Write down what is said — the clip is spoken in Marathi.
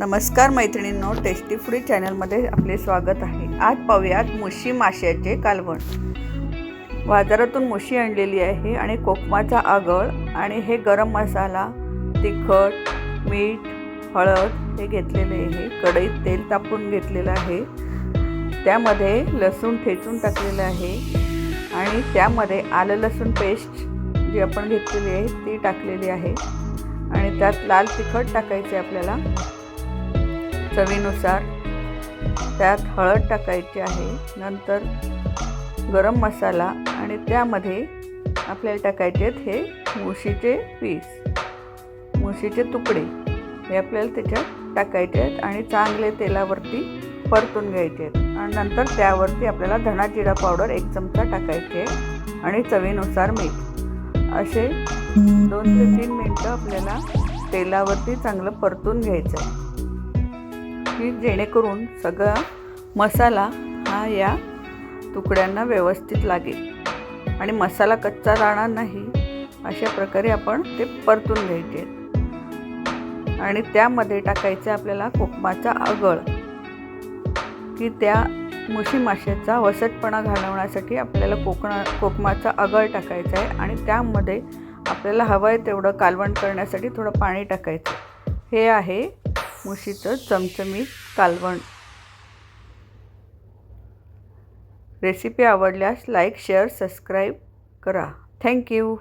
नमस्कार मैत्रिणींनो टेस्टी फूडी चॅनलमध्ये आपले स्वागत आहे. आज पाहूयात मुशी माश्याचे कालवण. बाजारातून मुशी आणलेली आहे आणि कोकमाचा आगळ आणि हे गरम मसाला तिखट मीठ हळद हे घेतलेले आहे. कढईत तेल तापून घेतलेलं आहे. त्यामध्ये लसूण ठेचून टाकलेलं आहे आणि त्यामध्ये आलं लसूण पेस्ट जी आपण घेतलेली आहे ती टाकलेली आहे. आणि त्यात लाल तिखट टाकायचे आपल्याला. चवीनुसार त्यात हळद टाकायची आहे नंतर गरम मसाला आणि त्यामध्ये आपल्याला टाकायचे आहेत हे मुशीचे पीस. मुशीचे तुकडे हे आपल्याला त्याच्यात टाकायचे आहेत आणि चांगले तेलावरती परतून घ्यायचे आहेत. आणि नंतर त्यावरती आपल्याला धणा जिरा पावडर एक चमचा टाकायचे आहे आणि चवीनुसार मीठ. असे दोन ते तीन मिनटं आपल्याला तेलावरती चांगलं परतून घ्यायचं आहे. की जेणेकरून सगळा मसाला हा या तुकड्यांना व्यवस्थित लागेल. आणि मसाला कच्चा राहणार नाही अशा प्रकारे आपण ते परतून घ्यायचे. आणि त्यामध्ये टाकायचं आपल्याला कोकमाचा आगळ की त्या मुशी माशाचा वसटपणा घालवण्यासाठी आपल्याला कोकणा कोकमाचा आगळ टाकायचा आहे. आणि त्यामध्ये आपल्याला हवं आहे तेवढं कालवण करण्यासाठी थोडं पाणी टाकायचं. हे आहे मुशीचं चमचमीत कालवण. रेसिपी आवडल्यास लाईक शेअर सबस्क्राईब करा. Thank you